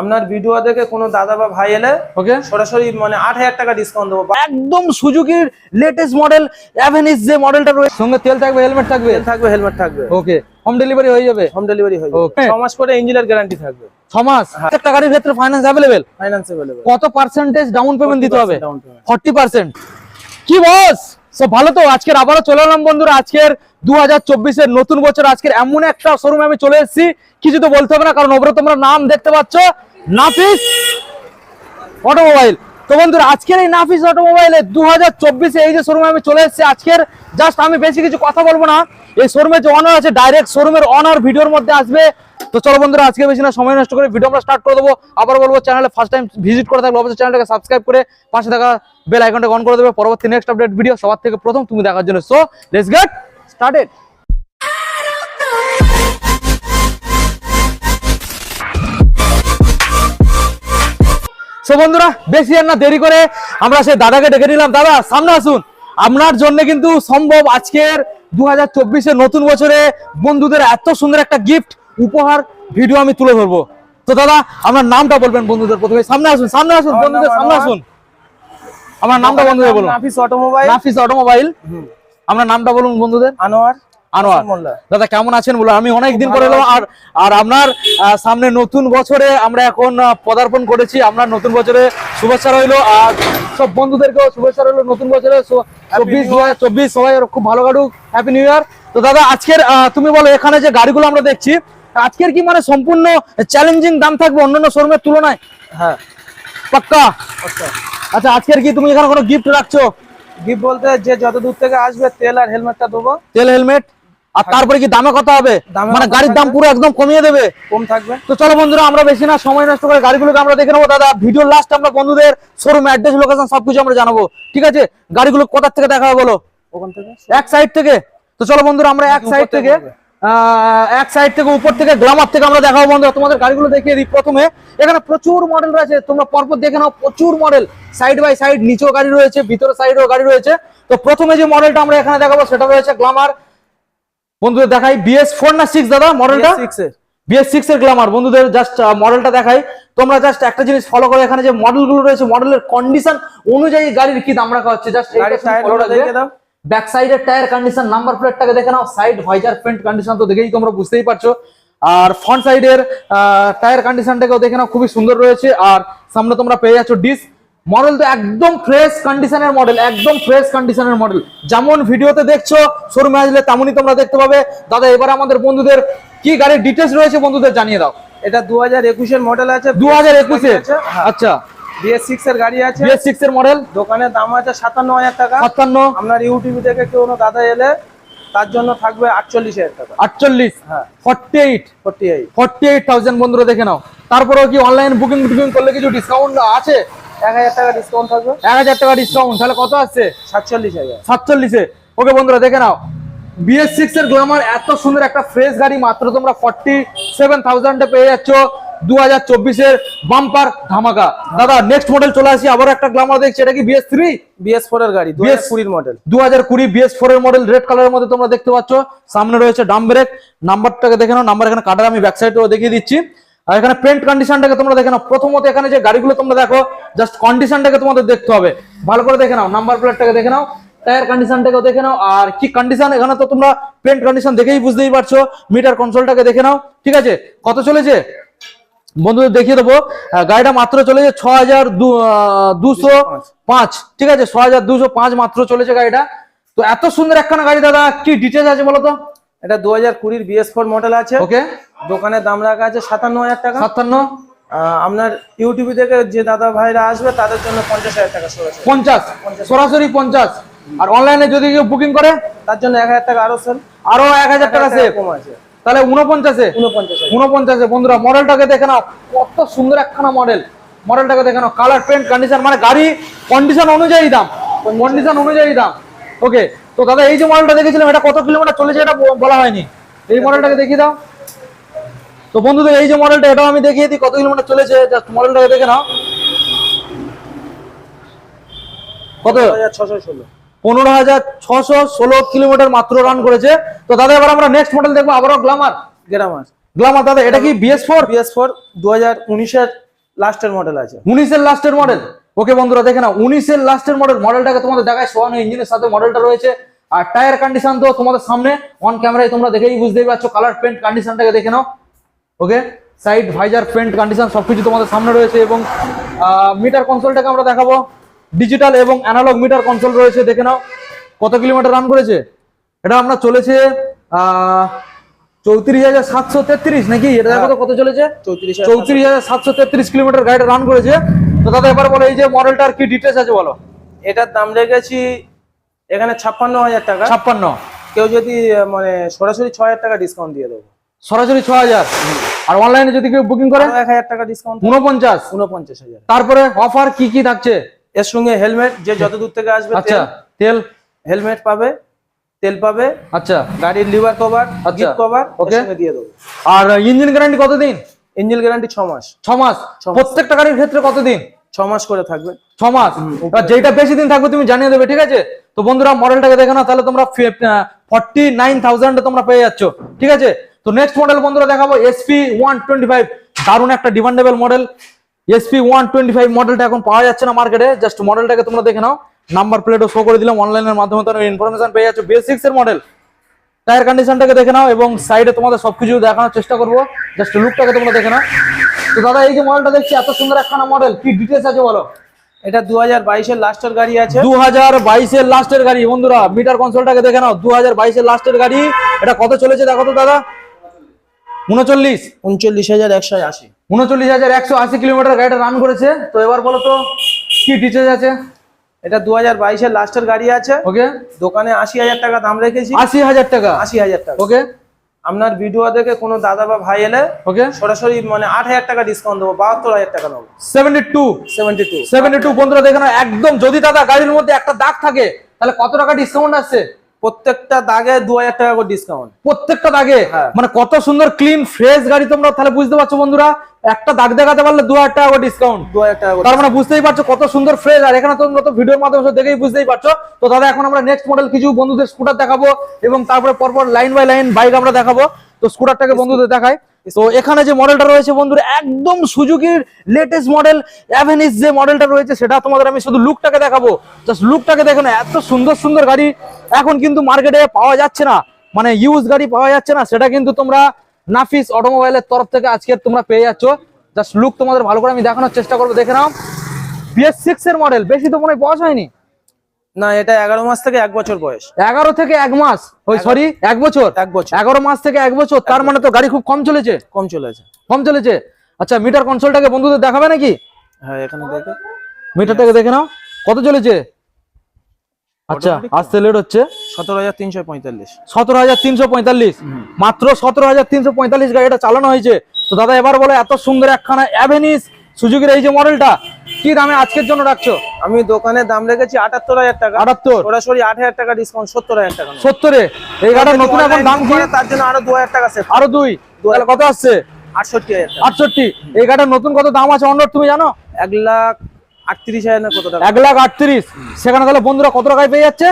আপনার ভিডিও দেখে কোনো দাদা বা ভাই এলে ওকে সরাসরি মানে আট হাজার টাকা ডিসকাউন্ট দেবো। একদম সুজুকির লেটেস্ট মডেল অ্যাভেনিস যে মডেলটা রয়েছে সঙ্গে তেল থাকবে হেলমেট থাকবে? থাকবে হেলমেট থাকবে। ওকে হোম ডেলিভারি হয়ে যাবে? হোম ডেলিভারি হয়ে যাবে। ছ মাস করে ইঞ্জিনের গ্যারান্টি থাকবে। ছ মাস একটা গাড়ির ক্ষেত্রে ফাইন্যান্স অ্যাভেলেবেল ফাইন্যান্স অ্যাভেলেবল কত পার্সেন্টেজ ডাউন পেমেন্ট দিতে হবে? payment। ফর্টি পার্সেন্ট কি বস সব ভালো তো? আজকের আবারও চলে এলাম বন্ধুরা। আজকের দু হাজার চব্বিশের নতুন বছর আজকের এমন একটা শোরুমে আমি চলে এসেছি। কিছু তো বলতে হবে না, কারণ ওপরে তোমরা নাম দেখতে পাচ্ছ। নাফিস অটোমোবাইল। তো বন্ধুরা, আজকের এই নাফিস অটোমোবাইলে দু হাজার চব্বিশে এই যে শোরুমে আমি চলে এসেছি আজকের জাস্ট আমি বেশি কিছু কথা বলব না। এই শোরুমের যে অনার আছে ডাইরেক্ট শোরুমের অনার ভিডিওর মধ্যে আসবে। তো চলো বন্ধুরা, আজকে বেশি না, সময় নষ্ট করে ভিডিও আমরা স্টার্ট করে দেবো। আবার বলব চ্যানেলে ফার্স্ট টাইম ভিজিট করে থাকলে অবশ্যই চ্যানেলটাকে সাবস্ক্রাইব করে পাশে থাকা বেল আইকনটা অন করে দেবে। পরবর্তী নেক্সট আপডেট ভিডিও সবার থেকে প্রথম তুমি দেখার জন্য। So let's get started so বন্ধুরা, বেশি আর না, দেরি করে আমরা সেই দাদাকে ডেকে নিলাম। দাদা, সামনে আসুন। আপনার জন্য কিন্তু সম্ভব আজকের দু হাজার নতুন বছরে বন্ধুদের এত সুন্দর একটা গিফট উপহার ভিডিও আমি তুলে ধরবো। তো দাদা আপনার নামটা বলবেন বন্ধুদের প্রথমে। সামনে আসুন সামনে আসুন বন্ধুদের সামনে আসুন। আমার নামটা বন্ধুদের বলুন। নাফিস অটোমোবাইল নাফিস অটোমোবাইল নামটা বলুন বন্ধুদের। আনোয়ার আনোয়ার। দাদা কেমন আছেন বলো আমি অনেক দিন খুব পরে এলাম আর আর আপনার সামনে নতুন বছরে আমরা এখন পদার্পণ করেছি। আপনার নতুন বছরে শুভেচ্ছা রইল আর সব বন্ধুদেরকেও শুভেচ্ছা রইল। নতুন বছরে চব্বিশ চব্বিশ সবাই খুব ভালো কাটুক। হ্যাপি নিউ ইয়ার তো দাদা আজকের তুমি বলো এখানে যে গাড়িগুলো আমরা দেখছি আজকের কি মানে সম্পূর্ণ চ্যালেঞ্জিং দাম থাকবে অন্যান্য শোরুমের তুলনায়? হ্যাঁ। পাক্কা? আচ্ছা আজকের কি তুমি এখানে কোনো গিফট রাখছো? গিফট বলতে যে যত দূর থেকে আসবে তেল আর হেলমেটটা দেবো। তেল হেলমেট আর তারপরে কি দামে কত হবে? মানে গাড়ির দাম পুরো একদম কমিয়ে দেবে? কম থাকবে। তো চলো বন্ধুরা আমরা বেশি না সময় নষ্ট করে গাড়িগুলোকে আমরা দেখে নেব। দাদা ভিডিও লাস্ট আমরা বন্ধুদের শোরুম অ্যাড্রেস লোকেশন সবকিছু আমরা জানাব। ঠিক আছে? গাড়িগুলো কোথার থেকে দেখা হবে বলো? ওখান থেকে? এক সাইড থেকে। তো চলো বন্ধুরা আমরা এক সাইড থেকে এক সাইড থেকে উপর থেকে গ্লামার থেকে আমরা দেখাবো বন্ধুরা। তোমাদের গাড়িগুলো দেখিয়ে দিই প্রথমে। এখানে প্রচুর মডেল রয়েছে। তোমরা পরপর দেখে নাও প্রচুর মডেল সাইড বাই সাইড নিচেও গাড়ি রয়েছে ভিতরে সাইডেও গাড়ি রয়েছে। তো প্রথমে যে মডেলটা আমরা এখানে দেখাবো সেটা রয়েছে গ্লামার বন্ধুদের দেখাই বিএস ফোর না সিক্স দাদা মডেলটা সিক্স এর। বিএস সিক্স এর গ্লামার বন্ধুদের জাস্ট মডেলটা দেখাই। তোমরা জাস্ট একটা জিনিস ফলো করে এখানে যে মডেলগুলো রয়েছে মডেলের কন্ডিশন অনুযায়ী গাড়ির কি দাম রাখা হচ্ছে? জাস্ট দেখে ব্যাক সাইডের টায়ার কন্ডিশন নাম্বার প্লেটটাকে দেখে নাও সাইড ভাইজার ফ্রন্ট কন্ডিশন তো দেখেই তোমরা বুঝতেই পারছ। আর ফ্রন্ট সাইডের টায়ার কন্ডিশনটাকেও দেখে নাও খুবই সুন্দর রয়েছে। আর সামনে তোমরা পেয়ে যাচ্ছ ডিস মডেল তো একদম ফ্রেশ কন্ডিশনের মডেল একদম ফ্রেশ কন্ডিশনের মডেল যেমন ভিডিওতে দেখছ শোরুমে আসলে তেমনই তোমরা দেখতে পাবে। দাদা এবার আমাদের বন্ধুদের কি গাড়ির ডিটেলস রয়েছে বন্ধুদের জানিয়ে দাও। এটা দু হাজার একুশের মডেল আছে দু হাজার একুশে হ্যাঁ। আচ্ছা। এর গাড়ি আছে। এর মডেল দোকানের দাম আছে সাতান্ন হাজার টাকা। সাতান্ন। আপনার ইউটিউব থেকে কোনো দাদা এলে তার জন্য থাকবে আটচল্লিশ হাজার টাকা। আটচল্লিশ? হ্যাঁ। Forty eight forty eight forty eight thousand বন্ধুরা দেখে নাও। তারপরেও কি অনলাইন বুকিং বুকিং করলে কিছু ডিসকাউন্ট আছে? এক হাজার টাকা ডিসকাউন্ট থাকবে। এক হাজার টাকা ডিসকাউন্ট তাহলে কত আসছে? সাতচল্লিশ হাজার। সাতচল্লিশে ওকে বন্ধুরা দেখে নাও। এর এত সুন্দর একটা ফ্রেশ গাড়ি মাত্র তোমরা ফর্টি সেভেন থাউজেন্ডে পেয়ে যাচ্ছ। দু হাজার চব্বিশের বাম্পার ধামাকা। দাদা নেক্সট মডেল চলে আসি আবার একটা গ্লামার দেখছি এটা কি বিএস থ্রি বিএস ফোর এর গাড়ি কুড়ির মডেল দু হাজার কুড়ি বিএস ফোর এর মডেল রেড কালারের মধ্যে তোমরা দেখতে পাচ্ছ। সামনে রয়েছে ডাম ব্রেক নাম্বারটাকে দেখে নাও নাম্বার এখানে কাটার আমি দেখিয়ে দিচ্ছি। আর এখানে পেন্ট কন্ডিশনটাকে তোমরা দেখে নাও। প্রথমত এখানে যে গাড়িগুলো তোমরা দেখো জাস্ট কন্ডিশনটাকে তোমাদের দেখতে হবে। ভালো করে দেখে নাও নাম্বার প্লেটটাকে দেখে নাও টায়ার কন্ডিশনটাকেও দেখে নাও। আর কি কন্ডিশন এখানে তো তোমরা পেন্ট কন্ডিশন দেখেই বুঝতেই পারছ। মিটার কনসোলটাকে দেখে নাও ঠিক আছে? কত চলেছে? বন্ধুদের দেখিয়ে দেবো। গাড়িটা মাত্র চলেছে ছ হাজার দুশো পাঁচ। ঠিক আছে ছ হাজার দুশো পাঁচ মাত্র চলেছে গাড়িটা। তো এত সুন্দর একখানা গাড়ি দাদা কি ডিটেলস আছে বলো তো? এটা দু হাজার কুড়ির বিএস ফোর মডেল আছে। ওকে দোকানের দাম রাখা আছে সাতান্ন হাজার টাকা। সাতান্ন। আপনার ইউটিউব থেকে যে দাদা ভাইরা আসবে তাদের জন্য পঞ্চাশ হাজার টাকা সরাসরি। পঞ্চাশ। সরাসরি পঞ্চাশ। আর অনলাইনে যদি কেউ বুকিং করে? তার জন্য এক হাজার টাকা আরও সেল আরও এক হাজার টাকা সেভ কম আছে। তাহলে উনপঞ্চাশে উনপঞ্চাশ বন্ধুরা মডেলটাকে দেখে নাও। কত সুন্দর একখানা মডেল মডেলটাকে দেখে নাও। কালার পেন্ট কন্ডিশন মানে গাড়ি কন্ডিশন অনুযায়ী দাম। কন্ডিশন অনুযায়ী দাম। ওকে তো দাদা এই যে মডেলটা দেখেছিলাম এটা কত কিলোমিটার চলেছে এটা বলা হয়নি। এই মডেলটাকে দেখিয়ে দাও। তো বন্ধুদের এই যে মডেলটা এটাও আমি দেখিয়ে দিই কত কিলোমিটার চলেছে জাস্ট মডেলটাকে দেখে নাও। কত? হাজার ছশো ষোলো। পনেরো হাজার ছশো ষোলো কিলোমিটার মাত্র রান করেছে। তো দাদা এবার আমরা নেক্সট মডেল দেখব আবারও গ্লামার গ্রামার গ্লামার দাদা এটা কি বিএস ফোর বিএস ফোর দু হাজার উনিশের লাস্টের মডেল আছে। উনিশের লাস্টের মডেল ওকে বন্ধুরা দেখে না উনিশের লাস্টের মডেল মডেলটাকে তোমাদের দেখায় সোয়ানো ইঞ্জিনের সাথে মডেলটা রয়েছে। আর টায়ার কন্ডিশন তো তোমাদের সামনে অন ক্যামেরায় তোমরা দেখেই বুঝতেই পারছ কালার পেন্ট কন্ডিশনটাকে দেখে নাও। Okay side visor paint condition সবকিছু তোমাদের সামনে রয়েছে এবং মিটার কনসোলটাকে আমরা দেখাবো। ডিজিটাল এবং অ্যানালগ মিটার কনসোল রয়েছে দেখে নাও। কত কিলোমিটার রান করেছে? এটা আমরা চলেছে চৌত্রিশ হাজার সাতশো তেত্রিশ নাকি? এটা দেখো কত চলেছে? চৌত্রিশ হাজার সাতশো। তেত্রিশ কিলোমিটার গাড়িটা রান করেছে। তো দাদা এবার বলো এই যে মডেলটার কি ডিটেলস আছে বলো? এটার দাম রেখেছি এখানে ছাপ্পান্ন হাজার টাকা। ছাপ্পান্ন। কেউ যদি মানে সরাসরি ছয় হাজার টাকা ডিসকাউন্ট দিয়ে দেবো। সরাসরি ছ হাজার। আর অনলাইনে যদি কেউ বুকিং করে? এক হাজার টাকা ডিসকাউন্ট উনপঞ্চাশ। উনপঞ্চাশ হাজার। তারপরে অফার কি কি থাকছে? এর সঙ্গে হেলমেট যে যত দূর থেকে আসবে আচ্ছা তেল হেলমেট পাবে তেল পাবে আচ্ছা। গাড়ির lever cover gift cover okay. দিয়ে দেবো। আর ইঞ্জিন গ্যারান্টি কতদিন? ইঞ্জিন গ্যারান্টি ছ মাস। ছ মাস? প্রত্যেকটা গাড়ির ক্ষেত্রে কতদিন? ছ মাস করে থাকবে। ছ মাস। এবার যেটা বেশি দিন থাকবে তুমি জানিয়ে দেবে ঠিক আছে? তো বন্ধুরা মডেলটাকে দেখে না তাহলে তোমরা ফর্টি নাইন থাউজেন্ড তোমরা পেয়ে যাচ্ছ ঠিক আছে? তো নেক্সট মডেল বন্ধুরা দেখাবো এসপি ওয়ান টোয়েন্টি ফাইভ দারুণ একটা demandable model SP one twenty five মডেলটা এখন পাওয়া যাচ্ছে না মার্কেটে জাস্ট মডেলটাকে তোমরা দেখে নাও। নাম্বার প্লেটও শো করে দিলাম অনলাইনের মাধ্যমে। তোমরা ইনফরমেশন পেয়ে যাচ্ছ। বেসিক্স এর মডেল টায়ার কন্ডিশনটাকে দেখে নাও এবং সাইডে তোমাদের সবকিছু দেখানোর চেষ্টা করব। জাস্ট লুকটাকে তোমরা দেখে নাও। তো দাদা এই যে মডেলটা দেখছি এত সুন্দর একখানা মডেল কি ডিটেলস আছে বলো? এটা দু হাজার বাইশের লাস্টের গাড়ি আছে। দু হাজার বাইশের লাস্টের গাড়ি বন্ধুরা। মিটার কনসোলটাকে দেখে নাও। দু হাজার বাইশের লাস্টের গাড়ি। এটা কত চলেছে দেখো তো দাদা? উনচল্লিশ। উনচল্লিশ হাজার একশো আশি। উনচল্লিশ হাজার একশো আশি কিলোমিটার গাড়িটা রান করেছে। তো এবার বলো তো কি ডিটেলস আছে? এটা দু হাজার বাইশের লাস্টের গাড়ি আছে। ওকে। দোকানে আশি হাজার টাকা দাম রেখেছি। আশি হাজার টাকা? আশি হাজার টাকা। ওকে। আপনার ভিডিও দেখে কোনো দাদা বা ভাই এলে ওকে। সরাসরি মানে আট হাজার টাকা ডিসকাউন্ট দেবো বাহাত্তর হাজার টাকা নেব। Seventy two seventy two seventy two বন্ধুরা দেখে নাও একদম যদি দাদা গাড়ির মধ্যে একটা দাগ থাকে তাহলে কত টাকা ডিসকাউন্ট আসছে? প্রত্যেকটা দাগে দু হাজার টাকা করে ডিসকাউন্ট প্রত্যেকটা দাগে? হ্যাঁ। মানে কত সুন্দর ক্লিন ফ্রেশ গাড়ি তোমরা তাহলে বুঝতে পারছ বন্ধুরা। একটা দাগ দেখাতে পারলে দু হাজার টাকা ডিসকাউন্ট দু হাজার টাকা তার মানে বুঝতেই পারছ কত সুন্দর ফ্রেশ আর এখানে তোমরা তো ভিডিওর মাধ্যমে দেখেই বুঝতেই পারছ। তো দাদা এখন আমরা নেক্সট মডেল কিছু বন্ধুদের স্কুটার দেখাবো এবং তারপরে পরপর লাইন বাই লাইন বাইক আমরা দেখাবো। তো স্কুটারটাকে বন্ধুদের দেখাই। তো এখানে যে মডেলটা রয়েছে বন্ধুরা, একদম সুজুকির লেটেস্ট মডেল অ্যাভেনিস যে মডেলটা রয়েছে, সেটা তোমাদের আমি শুধু লুকটাকে দেখাবো। জাস্ট লুকটাকে দেখো না, এত সুন্দর সুন্দর গাড়ি এখন কিন্তু মার্কেটে পাওয়া যাচ্ছে না। মানে ইউজ গাড়ি পাওয়া যাচ্ছে না, সেটা কিন্তু তোমরা নাফিস অটোমোবাইলের তরফ থেকে আজকে তোমরা পেয়ে যাচ্ছ। জাস্ট লুক তোমাদের ভালো করে আমি দেখানোর চেষ্টা করব, দেখে নাও। বিএস সিক্স এর মডেল বেশি তো মনে হয় বয়স হয়নি। না এটা এগারো মাস থেকে এক বছর বয়স। এগারো থেকে এক মাস? ওই সরি এক বছর? এক বছর। এগারো মাস থেকে এক বছর তার মানে তো গাড়ি খুব কম চলেছে? কম চলেছে। কম চলেছে? আচ্ছা মিটার কনসোলটাকে বন্ধুদের দেখাবে নাকি? হ্যাঁ এখানে দেখে। মিটারটাকে দেখে নাও। কত চলেছে? আচ্ছা আসতে লেট হচ্ছে। সতেরো হাজার তিনশো পঁয়তাল্লিশ। সতেরো হাজার তিনশো পঁয়তাল্লিশ। মাত্র সতেরো হাজার তিনশো পঁয়তাল্লিশ গাড়িটা চালানো হয়েছে। তো দাদা এবার বলে এত সুন্দর একখানা অ্যাভেনিস সুজুকির এই যে মডেলটা কি দামে আজকের জন্য রাখছো? আমি দোকানে দাম রেখেছি আটাত্তর হাজার টাকা। আটাত্তর? সরাসরি আট হাজার টাকা ডিসকাউন্ট সত্তর হাজার টাকা সত্তরে? এই গাড়ির নতুন এখন দাম কি তার জন্য আরও দু হাজার টাকা সেভ আরও দুই? তাহলে কত আসছে? আটষট্টি হাজার আটষট্টি? এই গাড়ির নতুন কত দাম আছে অন্য তুমি জানো? এক লাখ আটত্রিশ হাজার না কত টাকা? এক লাখ আটত্রিশ? সেখানে তাহলে বন্ধুরা কত টাকায় পেয়ে যাচ্ছে?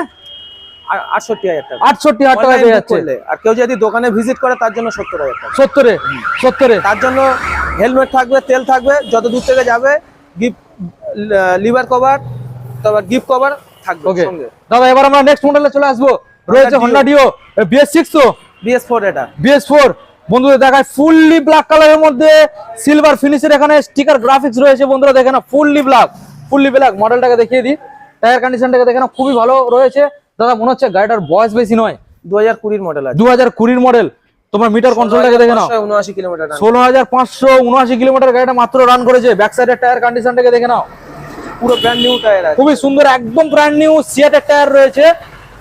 আটষট্টি হাজার টাকা। আটষট্টি হাজার পেয়ে যাচ্ছে। আর কেউ যদি দোকানে ভিজিট করে তার জন্য সত্তর হাজার টাকা। সত্তরে সত্তরে। তার জন্য হেলমেট থাকবে তেল থাকবে যত দূর থেকে যাবে গিফট লিভার কভার তারপর গিফট কভার থাকবে ওকে দাদা এবার আমরা নেক্সট মডেলে চলে আসব। রয়েছে হন্ডা ডিও বিএস সিক্স তো বিএস ফোর এটা। বিএস ফোর বন্ধুরা দেখায় ফুললি ব্ল্যাক কালারের মধ্যে সিলভার ফিনিশের এখানে স্টিকার গ্রাফিক্স রয়েছে বন্ধুরা দেখে না ফুললি ব্ল্যাক ফুললি ব্ল্যাক মডেলটাকে দেখিয়ে দিই। টায়ার কন্ডিশনটাকে দেখে না খুবই ভালো রয়েছে। দাদা মনে হচ্ছে গাড়িটার বয়স বেশি নয়। দু হাজার কুড়ির মডেল দু হাজার কুড়ির মডেল তোমার মিটার কনসোলটাকে দেখে নাও। উনআশি কিলোমিটার ষোলো হাজার পাঁচশো উনআশি কিলোমিটার গাড়িটা মাত্র রান করেছে। ব্যাক সাইডের টায়ার কন্ডিশনটাকে দেখে নাও। পুরো ব্র্যান্ড নিউ টায়ার খুবই সুন্দর একদম ব্র্যান্ড নিউ সিয়াটের টায়ার রয়েছে।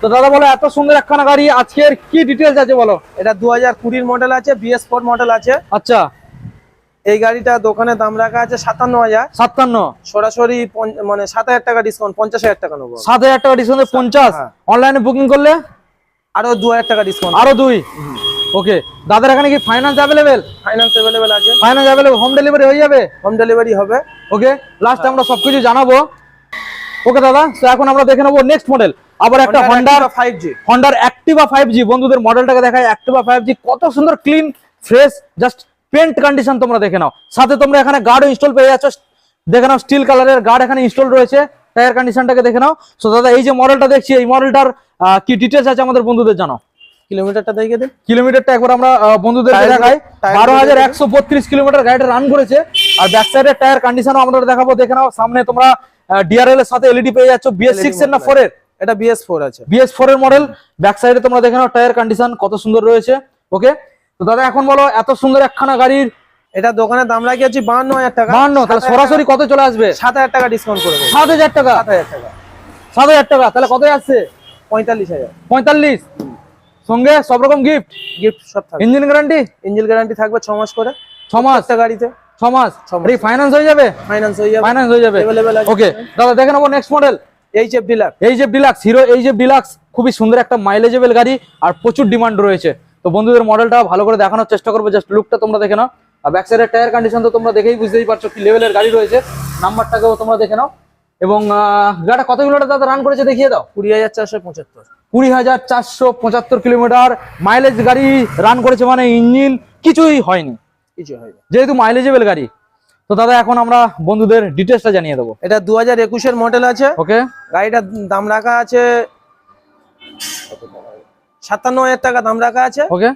তো দাদা বলো এত সুন্দর একখানা গাড়ি আজকের কি ডিটেলস আছে বলো? এটা দু হাজার কুড়ির মডেল আছে বিএস ফোর মডেল আছে। আচ্ছা। এই গাড়িটা দোকানে দাম রাখা আছে সাতান্ন হাজার। সাতান্ন। সরাসরি মানে সাত হাজার টাকা ডিসকাউন্ট পঞ্চাশ হাজার টাকা নেব। সাত হাজার টাকা ডিসকাউন্টে পঞ্চাশ? হ্যাঁ। অনলাইনে বুকিং করলে? আরও দু হাজার টাকা ডিসকাউন্ট আরও দুই? ওকে দাদার এখানে কি ফাইন্যান্স অ্যাভেলেবেল ফাইন্যান্স অ্যাভেলেবেল আছে। ফাইন্যান্স অ্যাভেলেবেল হোম ডেলিভারি হয়ে যাবে? হোম ডেলিভারি হবে। ওকে লাস্ট আমরা সবকিছু জানাব। ওকে দাদা তো এখন আমরা দেখে নেব নেক্সট মডেল আবার একটা হন্ডার ফাইভ জি হন্ডার অ্যাক্টিভা ফাইভ জি বন্ধুদের মডেলটাকে দেখায় অ্যাক্টিভা ফাইভ জি কত সুন্দর clean fresh just paint condition তোমরা দেখে নাও। সাথে তোমরা এখানে গার্ড ইনস্টল পেয়ে যাচ্ছ। দেখে নাও স্টিল কালারের গার্ড এখানে ইনস্টল রয়েছে। টায়ার কন্ডিশনটাকে দেখে নাও। সো দাদা এই যে মডেলটা দেখছি এই মডেলটার কি ডিটেলস আছে আমাদের বন্ধুদের জানাও কিলোমিটারটা দেখে দিন। কিলোমিটারটা একবার আমরা টায়ার দেখাই। বারো হাজার একশো বত্রিশ কিলোমিটার গাড়িটা রান করেছে। আর ব্যাক সাইডের টায়ার কন্ডিশনও আমরা দেখাবো। দেখে নাও সামনে তোমরা ডিআরএল এর সাথে এলইডি পেয়ে যাচ্ছ। বিএস সিক্স এর না ফোর এর? এটা বিএস ফোর আছে। বিএস ফোর এর মডেল ব্যাক সাইডে তোমরা দেখে নাও টায়ার কন্ডিশন কত সুন্দর রয়েছে। ওকে তো দাদা এখন বলো এত সুন্দর একখানা গাড়ির এটা দোকানের দাম লাগিয়েছি বাহান্ন হাজার টাকা। বাহান্ন তাহলে সরাসরি কত চলে আসবে? সাত হাজার টাকা ডিসকাউন্ট করে দেবো। সাত হাজার টাকা? সাত হাজার টাকা। সাত হাজার টাকা তাহলে কত আসছে? পঁয়তাল্লিশ হাজার। পঁয়তাল্লিশ। সঙ্গে সব রকম গিফট গিফট সব থাকবে। ইঞ্জিন গ্যারান্টি ইঞ্জিন গ্যারান্টি থাকবে ছ মাস করে। ছ মাস? গাড়িতে। ছ মাস? ছ মাস। ফাইন্যান্স হয়ে যাবে? ফাইন্যান্স হয়ে যাবে। ফাইন্যান্স হয়ে যাবে। ওকে দাদা দেখে নেব next model H F dealer এই যে ডিলাক্স হিরো এই যে ডিলাক্স খুবই সুন্দর একটা মাইলেজেবল গাড়ি আর প্রচুর ডিমান্ড রয়েছে। তো বন্ধুদের মডেলটা ভালো করে দেখানোর চেষ্টা করব জাস্ট লুকটা তোমরা দেখে নাও। আর ব্যাক সাইডের টায়ার কন্ডিশন তো তোমরা দেখেই বুঝতেই পারছ কি লেভেলের গাড়ি রয়েছে। নাম্বারটাকেও তোমরা দেখে নাও। এবং গাড়িটা কত কিলোমিটার দাদা রান করেছে দেখিয়ে দাও? কুড়ি হাজার চারশো পঁচাত্তর। কুড়ি হাজার চারশো পঁচাত্তর কিলোমিটার মাইলেজ গাড়ি রান করেছে মানে ইঞ্জিন কিছুই হয়নি। কিছু হয়নি। যেহেতু মাইলেজেবল গাড়ি। তো দাদা এখন আমরা বন্ধুদের ডিটেলসটা জানিয়ে দেবো। এটা দু হাজার একুশের মডেল আছে। ওকে গাড়িটার দাম রাখা আছে সাতান্ন হাজার টাকা দাম রাখা আছে। ওকে।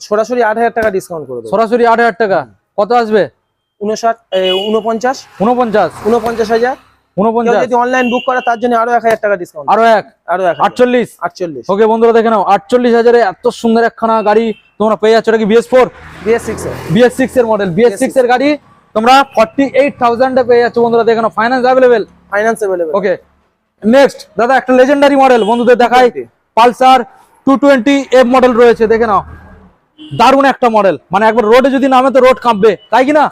সরাসরি আট হাজার টাকা ডিসকাউন্ট করে দেবো। সরাসরি আট হাজার টাকা। কত আসবে? উনষাট উনপঞ্চাশ উনপঞ্চাশ উনপঞ্চাশ হাজার। যদি অনলাইন বুক করে তার জন্য আরও এক হাজার টাকা ডিসকাউন্ট আরও এক? আরও এক। আটচল্লিশ? আটচল্লিশ। ওকে বন্ধুরা দেখে নাও আটচল্লিশ হাজারে এত সুন্দর একখানা গাড়ি তোমরা পেয়ে যাচ্ছ। এটা কি BS four BS six BS six এর। মডেল বিএস সিক্স এর গাড়ি তোমরা ফর্টি এইট থাউজেন্ডে পেয়ে যাচ্ছ বন্ধুরা দেখে নাও finance available finance available okay. Next দাদা একটা লেজেন্ডারি মডেল বন্ধুদের দেখাই। Pulsar two twenty F model রয়েছে দেখে নাও। দারুণ একটা মডেল মানে একবার রোডে যদি নামে তো রোড কাঁপবে তাই কি না?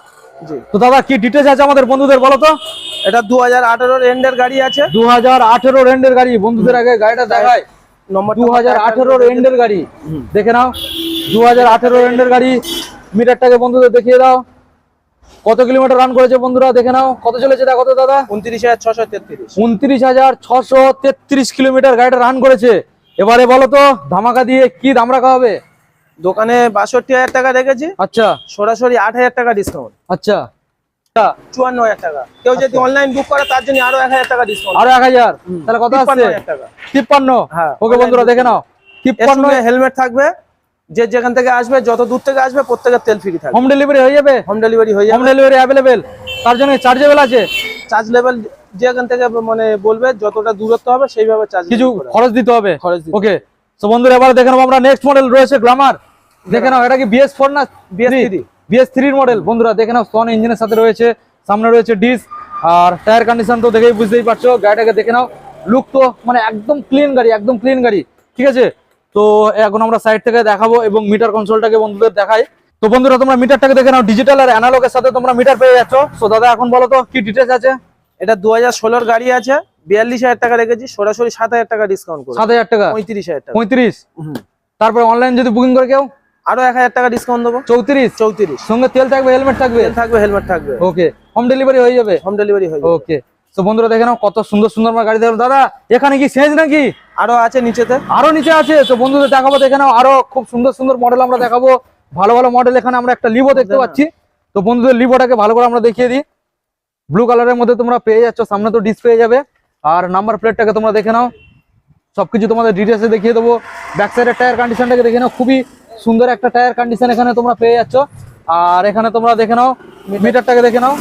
জি। তো দাদা কি ডিটেলস আছে আমাদের বন্ধুদের বলো তো? এটা দু হাজার আঠারোর এন্ডের গাড়ি আছে। দু হাজার আঠেরো রেন্ডের গাড়ি বন্ধুদের আগে গাড়িটা দেখায় নম্বর দু হাজার আঠেরোর এন্ডের গাড়ি দেখে নাও। দু হাজার আঠেরো এন্ডের গাড়ি মিটারটাকে বন্ধুদের দেখিয়ে দাও। কত কিলোমিটার রান করেছে বন্ধুরা দেখে নাও। কত চলেছে দেখো তো দাদা? উনত্রিশ হাজার ছশো তেত্রিশ। উনত্রিশ হাজার ছশো তেত্রিশ কিলোমিটার গাড়িটা রান করেছে। এবারে বলো তো ধামাকা দিয়ে কি দাম রাখা হবে? দোকানে বাষট্টি হাজার টাকা রেখেছি আচ্ছা। সরাসরি আট হাজার টাকা ডিসকাউন্ট আচ্ছা। চুয়ান্ন হাজার টাকা। কেউ যদি অনলাইন বুক করে তার জন্য আরও এক হাজার টাকা ডিসকাউন্ট আরও এক হাজার? তাহলে কত আসছে? তিপ্পান্ন? হ্যাঁ, ওকে বন্ধুরা দেখে নাও। তিপ্পান্ন হেলমেট থাকবে। যে যেখান থেকে আসবে যত দূর থেকে আসবে প্রত্যেকের তেল ফ্রি থাকবে। হোম ডেলিভারি হয়ে যাবে? হোম ডেলিভারি হয়ে হোম ডেলিভারি অ্যাভেলেবেল তার জন্য চার্জেবল আছে? চার্জ লেভেল যেখান থেকে মানে বলবে যতটা দূরত্ব হবে সেইভাবে চার্জ কিছু খরচ দিতে হবে? খরচ ওকে তো বন্ধুরা এবার দেখে নেব আমরা নেক্সট মডেল রয়েছে গ্লামার দেখে নাও এটা কি বিএস ফোর না BS3 বিএস থ্রির মডেল বন্ধুরা দেখে নাও সন ইঞ্জিনের সাথে রয়েছে সামনে রয়েছে ডিস আর টায়ার কন্ডিশন তো দেখেই বুঝতেই পারছ গাড়িটাকে দেখে নাও। লুক তো মানে একদম ক্লিন গাড়ি একদম ক্লিন গাড়ি ঠিক আছে? তো এখন আমরা সাইড থেকে দেখাবো এবং মিটার কনসোলটাকে বন্ধুদের দেখাই। তো বন্ধুরা তোমরা মিটারটাকে দেখে নাও ডিজিটাল আর অ্যানালগের সাথে তোমরা মিটার পেয়ে যাচ্ছ। তো দাদা এখন বলো তো কি ডিটেলস আছে? এটা দু হাজার গাড়ি আছে বিয়াল্লিশ হাজার টাকা রেখেছি সরাসরি সাত হাজার টাকা ডিসকাউন্ট করে সাত হাজার টাকা? পঁয়ত্রিশ হাজার টাকা। পঁয়ত্রিশ। তারপরে অনলাইন যদি বুকিং করে কেউ? আরও এক হাজার টাকা ডিসকাউন্ট দেবো। চৌত্রিশ? চৌত্রিশ। সঙ্গে তেল থাকবে হেলমেট থাকবে? থাকবে হেলমেট থাকবে। ওকে হোম ডেলিভারি হয়ে যাবে? হোম ডেলিভারি হয়ে যাবে। ওকে তো বন্ধুরা দেখে নাও কত সুন্দর সুন্দর আমার গাড়ি দেখো দাদা এখানে কি সেজ নাকি? আরও আছে নিচেতে। আরও নিচে আছে তো বন্ধুদের দেখাবো দেখে নাও আরও খুব সুন্দর সুন্দর মডেল আমরা দেখাবো। ভালো ভালো মডেল এখানে আমরা একটা লিভো দেখতে পাচ্ছি। তো বন্ধুদের লিভোটাকে ভালো করে আমরা দেখিয়ে দিই। ব্লু কালারের মধ্যে তোমরা পেয়ে যাচ্ছ সামনে তো ডিসপ্লে যাবে। আর নাম্বার প্লেটটাকে তোমরা দেখে নাও। সবকিছু তোমাদের ডিটেলসে দেখিয়ে দেবো। ব্যাক সাইডের টায়ার কন্ডিশনটাকে দেখে নাও। খুবই সুন্দর একটা টায়ার কন্ডিশন এখানে তোমরা পেয়ে যাচ্ছ। আর এখানে তোমরা দেখে নাও মিটারটাকে দেখে নাও।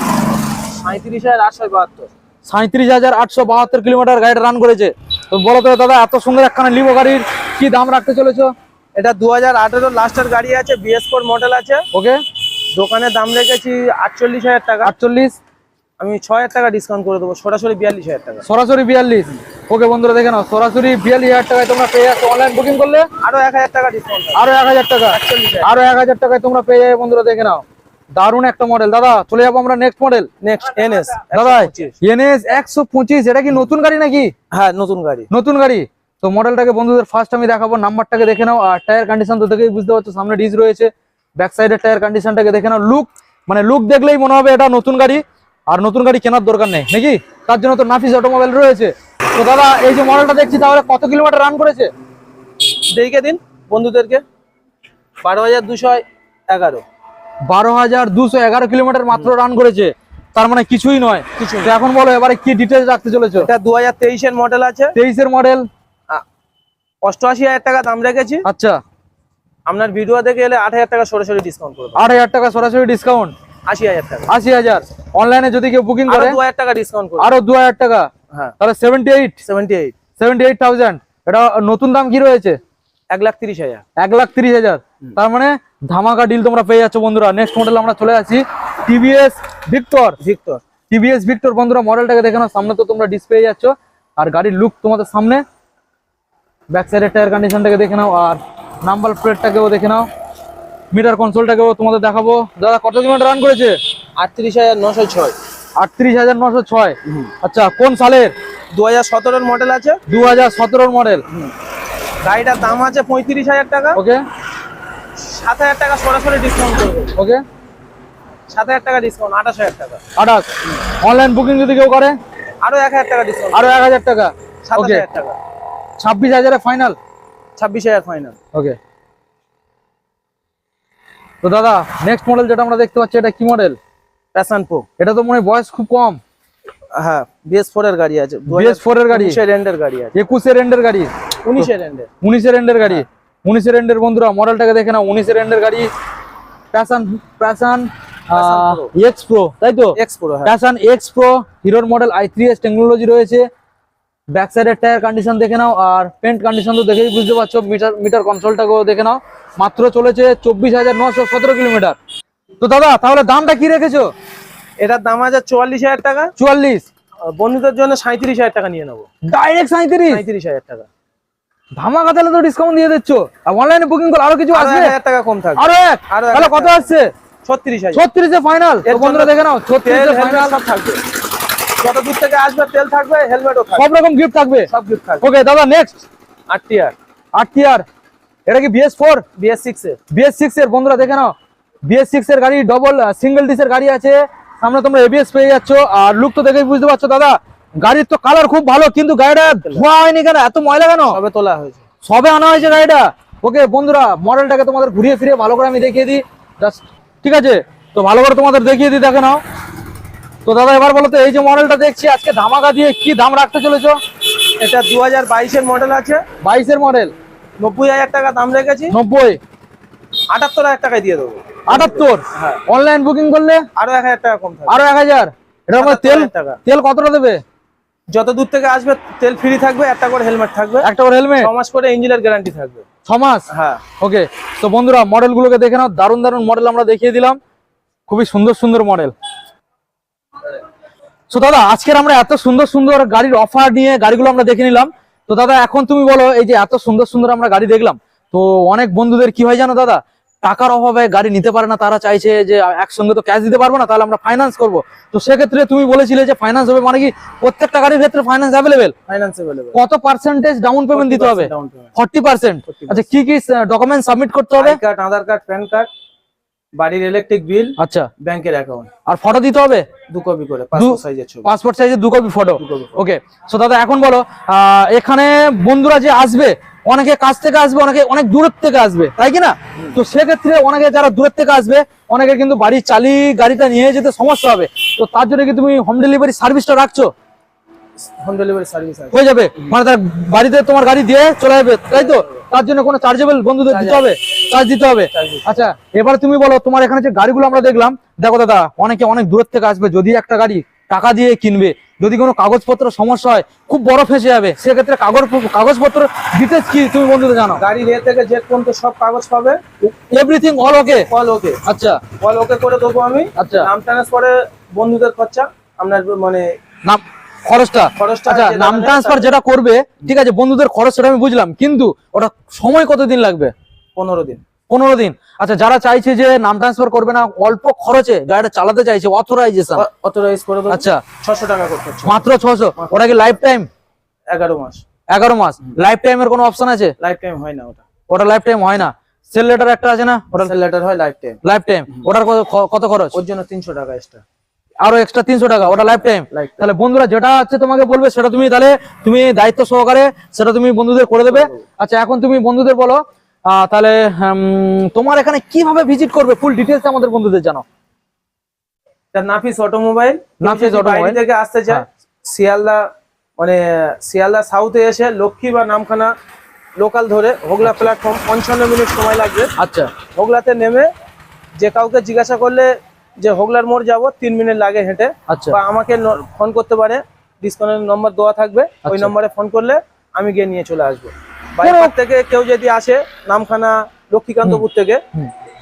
সাঁত্রিশ হাজার আটশো বাহাত্তর। সাঁত্রিশ হাজার আটশো বাহাত্তর কিলোমিটার গাড়িটা রান করেছে। তো বলো তো দাদা এত সুন্দর একখানা লিভো গাড়ির কি দাম রাখতে চলেছো? এটা দু হাজার আঠেরো লাস্টের গাড়ি আছে বিএস ফোর মডেল আছে। ওকে দোকানে দাম রেখেছি আটচল্লিশ হাজার টাকা। আটচল্লিশ। আমি ছ হাজার টাকা ডিসকাউন্ট করে দেবো সরাসরি বিয়াল্লিশ হাজার টাকা। সরাসরি বিয়াল্লিশ। ওকে বন্ধুরা দেখে নাও সরাসরি বিয়াল্লিশ হাজার টাকায় তোমরা পেয়ে যাচ্ছ। অনলাইন বুকিং করলে আরও এক হাজার টাকা ডিসকাউন্ট আরও এক হাজার টাকা। আরও এক হাজার টাকায় তোমরা পেয়ে যাবে বন্ধুরা দেখে নাও। দারুণ একটা মডেল দাদা চলে যাব আমরা নেক্সট মডেল নেক্সট এনএস দাদা এনএস একশো পঁচিশ এটা কি নতুন গাড়ি নাকি? হ্যাঁ নতুন গাড়ি। নতুন গাড়ি। তো মডেলটাকে বন্ধুদের ফার্স্ট আমি দেখাবো নাম্বারটাকে দেখে নাও আর টায়ার কন্ডিশন তো দেখেই বুঝতে পারছ সামনে ডিজ রয়েছে। ব্যাক সাইডের টায়ার কন্ডিশনটাকে দেখে নাও। লুক মানে লুক দেখলেই মনে হবে এটা নতুন গাড়ি। আর নতুন গাড়ি কেনার দরকার নেই। নাকি? তার জন্য তো নাফিস অটোমোবাইল রয়েছে। তো দাদা এই যে মডেলটা দেখছি তাহলে কত কিলোমিটার রান করেছে? দেখে দিন বন্ধুদেরকে। বারো হাজার দুশো এগারো। বারো হাজার দুশো এগারো কিলোমিটার মাত্র রান করেছে। তার মানে কিছুই নয়। কিছু এখন বলো এবারে কি ডিটেলস রাখতে চলেছো? এটা দু হাজার তেইশের মডেল আছে। তেইশের মডেল অষ্টআশি হাজার টাকা দাম রেখেছি। আচ্ছা। আপনার ভিডিও দেখে এলে আট হাজার টাকা সরাসরি ডিসকাউন্ট করব আট হাজার টাকা সরাসরি ডিসকাউন্ট আশি হাজার টাকা। আশি হাজার। অনলাইনে যদি কেউ বুকিং করে দু হাজার টাকা ডিসকাউন্ট করব। আরও দু হাজার টাকা। হ্যাঁ। তাহলে seventy eight seventy eight seventy eight thousand এটা নতুন দাম কি রয়েছে? এক লাখ তিরিশ হাজার। এক লাখ তিরিশ হাজার। তার মানে ধামাকা ডিল তোমরা পেয়ে যাচ্ছ বন্ধুরা। নেক্সট মডেল আমরা চলে আসি। TVS Victor Victor TVS Victor বন্ধুরা মডেলটাকে দেখে নাও। সামনে তো তোমরা ডিসপ্লে যাচ্ছ। আর গাড়ির লুক তোমাদের সামনে। ব্যাক সাইডের টায়ার কন্ডিশনটাকে দেখে নাও। আর নাম্বার প্লেটটাকেও দেখে নাও। মিটার কনসোলটাকেও তোমাদের দেখাবো। দাদা কত কিলোমিটার রান করেছে? আটত্রিশ হাজার নশো ছয়। আটত্রিশ হাজার নশো ছয়? আচ্ছা কোন সালের? দু হাজার সতেরোর মডেল আছে। দু হাজার সতেরোর মডেল গাড়িটার দাম আছে পঁয়ত্রিশ হাজার টাকা। ওকে। সাত হাজার টাকা সরাসরি ডিসকাউন্ট করব। ওকে। সাত হাজার টাকা ডিসকাউন্ট আঠাশ হাজার টাকা। আঠাশ। অনলাইন বুকিং যদি কেউ করে? আরও এক হাজার টাকা ডিসকাউন্ট আরও এক হাজার টাকা? ওকে হাজার টাকা। ছাব্বিশ হাজারে ফাইনাল ছাব্বিশ হাজার ফাইনাল ওকে। তো দাদা নেক্সট মডেল যেটা আমরা দেখতে পাচ্ছি এটা কি মডেল প্যাশন প্রো এটা তো মনে হয় বয়স খুব কম। হ্যাঁ বিএস ফোর এর গাড়ি আছে। BS4 এর গাড়ি? উনিশের এন্ডের গাড়ি আছে। একুশের এন্ডের গাড়ি? উনিশের এন্ডের উনিশের এন্ডের গাড়ি? উনিশের এন্ডের বন্ধুরা মডেলটাকে দেখে নাও এন্ডের গাড়ি। Passion Passion Pro। X Pro তাই তো? এক্স প্রো হ্যাঁ। প্যাশন এক্স প্রো হিরোর model I three S technology রয়েছে। ব্যাক সাইডের টায়ার কন্ডিশন দেখে নাও আর পেন্ট কন্ডিশন তো দেখেই বুঝতে পারছ মিটার মিটার কন্ট্রোলটাকেও দেখে নাও। মাত্র চলেছে চব্বিশ হাজার নশো সতেরো কিলোমিটার। তো দাদা তাহলে দামটা কি রেখেছো? এটার দাম আছে চুয়াল্লিশ হাজার টাকা। চুয়াল্লিশ। বন্ধুদের জন্য সাঁত্রিশ হাজার টাকা নিয়ে নেব। ডাইরেক্ট সাঁত্রিশ সাঁত্রিশ হাজার টাকা। ধামাকা তাহলে তো ডিসকাউন্ট দিয়ে দিচ্ছ। আর অনলাইনে বুকিং করলে আরও কিছু আসবে? হাজার টাকা কম থাকবে। আরও এক? আরও কত। আসছে? ছত্রিশ ছত্রিশে ফাইনাল বন্ধুরা দেখে নাও ছত্রিশে ফাইনাল সব থাকবে। যত দূর থেকে আসবে তেল থাকবে হেলমেটও থাকবে। সব রকম গিফট থাকবে? সব গিফট থাকবে। ওকে দাদা নেক্সট আট টিয়ার আট টিয়ার এটা কি বিএস ফোর বিএস সিক্স এর। বিএস সিক্স এর বন্ধুরা দেখে নাও। বিএস সিক্স এর গাড়ি ডবল সিঙ্গেল ডিসের গাড়ি আছে। সামনে তোমরা এবিএস পেয়ে যাচ্ছ। আর লুক তো দেখেই বুঝতে পারছ দাদা। গাড়ির তো কালার খুব ভালো কিন্তু গাড়িটা ধোয়া হয়নি কেন? এত ময়লা কেন? সবে তোলা হয়েছে। সবে আনা হয়েছে গাড়িটা। ওকে বন্ধুরা মডেলটাকে তোমাদের ঘুরিয়ে ফিরিয়ে ভালো করে আমি দেখিয়ে দিই। জাস্ট ঠিক আছে? তো ভালো করে তোমাদের দেখিয়ে দিই দেখে নাও। তো দাদা এবার বলো তো এই যে মডেলটা দেখছি আজকে ধামাকা দিয়ে কি দাম রাখতে চলেছো? এটা দু হাজার বাইশের মডেল আছে। বাইশের মডেল নব্বই হাজার টাকা দাম রেখেছি। নব্বই? আটাত্তর হাজার টাকায় দিয়ে দেবো। আটাত্তর? হ্যাঁ। অনলাইন বুকিং করলে? আরও এক হাজার টাকা কম থাকবে। আরও এক হাজার? এটার মধ্যে তেল টাকা। তেল কতটা দেবে? যত দূর থেকে আসবে তেল ফ্রি থাকবে একটা করে হেলমেট থাকবে। একটা করে হেলমেট ছ মাস করে ইঞ্জিনের গ্যারান্টি থাকবে। ছ মাস? হ্যাঁ। ওকে তো বন্ধুরা মডেলগুলোকে দেখে নাও। দারুণ দারুণ মডেল আমরা দেখিয়ে দিলাম। খুবই সুন্দর সুন্দর মডেল তো দাদা আজকের আমরা এত সুন্দর সুন্দর গাড়ির অফার নিয়ে গাড়িগুলো আমরা দেখে নিলাম। তো দাদা এখন তুমি বলো এই যে এত সুন্দর সুন্দর আমরা গাড়ি দেখলাম তো অনেক বন্ধুদের কি হয় জানো দাদা? টাকার অভাবে গাড়ি নিতে পারে না তারা চাইছে যে একসঙ্গে তো ক্যাশ দিতে পারব না তাহলে আমরা ফাইন্যান্স করব। তো সেক্ষেত্রে তুমি বলেছিলে যে ফাইন্যান্স হবে মানে কি প্রত্যেকটা গাড়ির ক্ষেত্রে ফাইন্যান্স অ্যাভেলেবেল কত পার্সেন্টেজ ডাউন পেমেন্ট দিতে হবে? ফর্টি পার্সেন্ট আচ্ছা কি কি ডকুমেন্ট সাবমিট করতে হবে? আধার কার্ড প্যান কার্ড বাড়ির ইলেকট্রিক বিল আচ্ছা। ব্যাংকের অ্যাকাউন্ট আর ফটো দিতে হবে? দু কপি করে পাসপোর্ট সাইজের ছবি। পাসপোর্ট সাইজের দু কপি ফটো। ওকে সো দাদা এখন বলো এখানে বন্ধুরা যে আসবে অনেকে কাছ থেকে আসবে অনেকে অনেক দূরের থেকে আসবে তাই কি না? তো সেক্ষেত্রে অনেকে যারা দূরের থেকে আসবে অনেকে কিন্তু বাড়ি চালিয়ে গাড়িটা নিয়ে যেতে সমস্যা হবে। তো তার জন্য কি তুমি হোম ডেলিভারি সার্ভিসটা রাখছো? হোম ডেলিভারি সার্ভিস আছে। হয়ে যাবে। মানে তার বাড়িতে তোমার গাড়ি দিয়ে চলে যাবে তাই তো? তার জন্য কোনো চার্জেবল বন্ধুদের দিতে হবে? চার্জ দিতে হবে। আচ্ছা এবার তুমি বলো তোমার এখানে যে গাড়িগুলো আমরা দেখলাম দেখো দাদা অনেকে অনেক দূরের থেকে আসবে যদি একটা গাড়ি টাকা দিয়ে কিনবে যদি কোনো কাগজপত্র সমস্যা হয় খুব বড় ফেসে যাবে। সেক্ষেত্রে কাগজ কাগজপত্র ডিটেলস কি তুমি বন্ধুদের জানো? গাড়ি এ থেকে জেট পর্যন্ত সব কাগজ পাবে everything all okay call okay আচ্ছা। কল ওকে করে দেবো আমি। আচ্ছা। নাম ট্রান্সফারে বন্ধুদের খরচা আপনার মানে নাম খরচটা। খরচটা আচ্ছা নাম ট্রান্সফার যেটা করবে ঠিক আছে বন্ধুদের খরচ সেটা আমি বুঝলাম কিন্তু ওটা সময় কতদিন লাগবে? পনেরো দিন। পনেরো দিন। আচ্ছা যারা চাইছে যে নাম ট্রান্সফার করবে না অল্প খরচে গাড়িটা চালাতে চাইছে অথরাইজেশন অথরাইজ করে আচ্ছা। ছশো টাকা করতে মাত্র ছশো। ওটা কি লাইফ টাইম এগারো মাস। এগারো মাস। লাইফ টাইমের কোনো অপশন আছে? লাইফ টাইম হয় না ওটা। ওটা লাইফ টাইম হয় না। সেল লেটার একটা আছে না? ওটা লেটার হয় লাইফ টাইম লাইফ টাইম ওটার কত খরচ? ওর জন্য তিনশো টাকা এক্সট্রা আরও এক্সট্রা তিনশো টাকা। ওটা লাইফ টাইম। তাহলে বন্ধুরা যেটা আছে তোমাকে বলবে সেটা তুমি তাহলে তুমি দায়িত্ব সহকারে সেটা তুমি বন্ধুদের করে দেবে। আচ্ছা এখন তুমি বন্ধুদের বলো তাহলে তোমার এখানে কীভাবে ভিজিট করবে? ফুল ডিটেলস আমাদের বন্ধুদের জানো নাফিস অটোমোবাইল। নাফিস অটোমোবাইল। থেকে আসতে চায় হ্যাঁ। শিয়ালদা মানে শিয়ালদা সাউথে এসে লক্ষ্মী বা নামখানা লোকাল ধরে হোগলা প্ল্যাটফর্ম পঞ্চান্ন মিনিট সময় লাগবে। আচ্ছা। হোগলাতে নেমে যে কাউকে জিজ্ঞাসা করলে যে হোগলার মোড় যাব তিন মিনিট লাগে হেঁটে। আচ্ছা। বা আমাকে ফোন করতে পারে। ডিসকাউন্টের নম্বর দেওয়া থাকবে। ওই আচ্ছা। নম্বরে ফোন করলে আমি গিয়ে নিয়ে চলে আসব। বাইপাস থেকে কেউ যদি আসে নামখানা লক্ষ্মীকান্তপুর থেকে।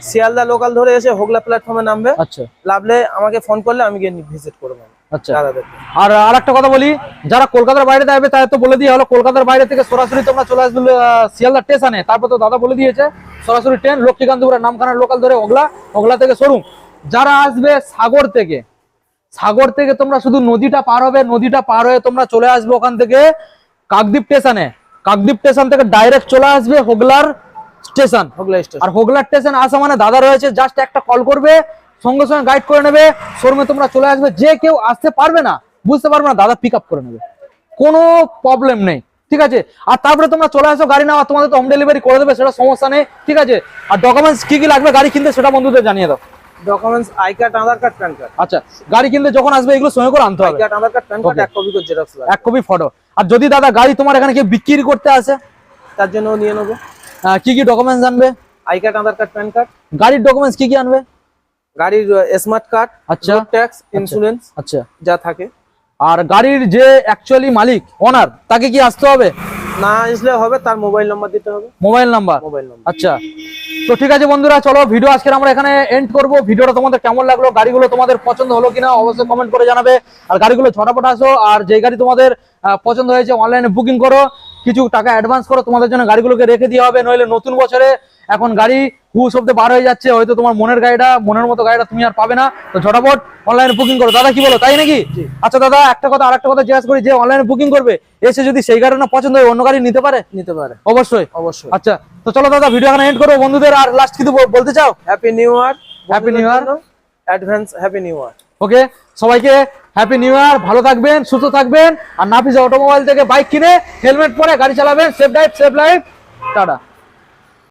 শিয়ালদা লোকাল ধরে এসে হোগলা প্ল্যাটফর্মে নামবে। আচ্ছা। লাভলে আমাকে ফোন করলে আমি গিয়ে ভিজিট করব। আচ্ছা। দাদাদেরকে। আর আরেকটা কথা বলি যারা কলকাতার বাইরে যাবে তাদের তো বলে দিয়ে হলো কলকাতার বাইরে থেকে সরাসরি তোমরা চলে আসবে শিয়ালদা স্টেশনে তারপর তো দাদা বলে দিয়েছে সরাসরি ট্রেন লক্ষ্মীকান্তপুরের নামখানার লোকাল ধরে ওগলা ওগলা থেকে শোরুম। যারা আসবে সাগর থেকে সাগর থেকে তোমরা শুধু নদীটা পার হবে নদীটা পার হয়ে তোমরা চলে আসবে ওখান থেকে কাকদ্বীপ স্টেশনে কাকদ্বীপ স্টেশন থেকে ডাইরেক্ট চলে আসবে হোগলার স্টেশন। হোগলা স্টেশন। আর হোগলা স্টেশন আসা মানে দাদা রয়েছে জাস্ট একটা কল করবে সঙ্গে সঙ্গে গাইড করে নেবে শোরুমে তোমরা চলে আসবে যে কেউ আসতে পারবে না বুঝতে পারবে না দাদা পিক আপ করে নেবে। কোনো প্রবলেম নেই ঠিক আছে? আর তারপরে তোমরা চলে আসো গাড়ি নেওয়া তোমাদের তো হোম ডেলিভারি করে দেবে সেটা সমস্যা নেই ঠিক আছে? আর ডকুমেন্টস কি কি লাগবে গাড়ি কিনতে সেটা বন্ধুদের জানিয়ে দাও। Documents I card Aadhaar card PAN card আচ্ছা গাড়ি কিনলে যখন আসবে এগুলো সঙ্গে করে আনতে আই হবে? Card Aadhaar card PAN card এক কপি করে জেরক্স লাগবে। এক কপি ফটো আর যদি দাদা গাড়ি তোমার এখানে কেউ বিক্রি করতে আসে? তার জন্য নিয়ে নেব। আহ, কি কি ডকুমেন্টস আনবে? I card Aadhaar card PAN card গাড়ির ডকুমেন্টস কি কি আনবে? গাড়ির স্মার্ট কার্ড আচ্ছা। ট্যাক্স ইন্স্যুরেন্স আচ্ছা। যা থাকে। আর গাড়ির যে অ্যাকচুয়ালি মালিক ওনার তাকে কি আসতে হবে? না আসলে হবে তার মোবাইল নাম্বার দিতে হবে। মোবাইল নাম্বার মোবাইল নাম্বার আচ্ছা। তো ঠিক আছে বন্ধুরা চলো ভিডিও আজকে আমরা এখানে এন্ড করব। ভিডিওটা তোমাদের কেমন লাগল গাড়িগুলো তোমাদের পছন্দ হলো কিনা অবশ্যই কমেন্ট করে জানাবে। আর গাড়িগুলো ছটাপট আসো আর যে গাড়ি তোমাদের পছন্দ হয়েছে অনলাইনে বুকিং করো। কিছু টাকা অ্যাডভান্স করো তোমাদের জন্য গাড়িগুলোকে রেখে দেওয়া হবে নইলে নতুন বছরে। এখন গাড়ি হু শব্দে বার হয়ে যাচ্ছে হয়তো তোমার মনের গাড়িটা মনের মতো গাড়িটা তুমি আর পাবে না। তো ঝটাপট অনলাইনে বুকিং করো। দাদা কি বলো? তাই নাকি? আচ্ছা দাদা একটা কথা আর একটা কথা জিজ্ঞাসা করি যে অনলাইনে বুকিং করবে এসে যদি সেই গাড়ি না পছন্দ হয় অন্য গাড়ি নিতে পারে? নিতে পারে। অবশ্যই। অবশ্যই। আচ্ছা তো চলো দাদা ভিডিও এখানে এন্ড করব বন্ধুদের আর লাস্ট কিছু বলতে চাও? Happy new year happy new year advance happy new year okay সবাইকে হ্যাপি নিউ ইয়ার ভালো থাকবেন সুস্থ থাকবেন। আর নাফিস অটোমোবাইল থেকে বাইক কিনে হেলমেট পরে গাড়ি চালাবেন safe drive safe life tata.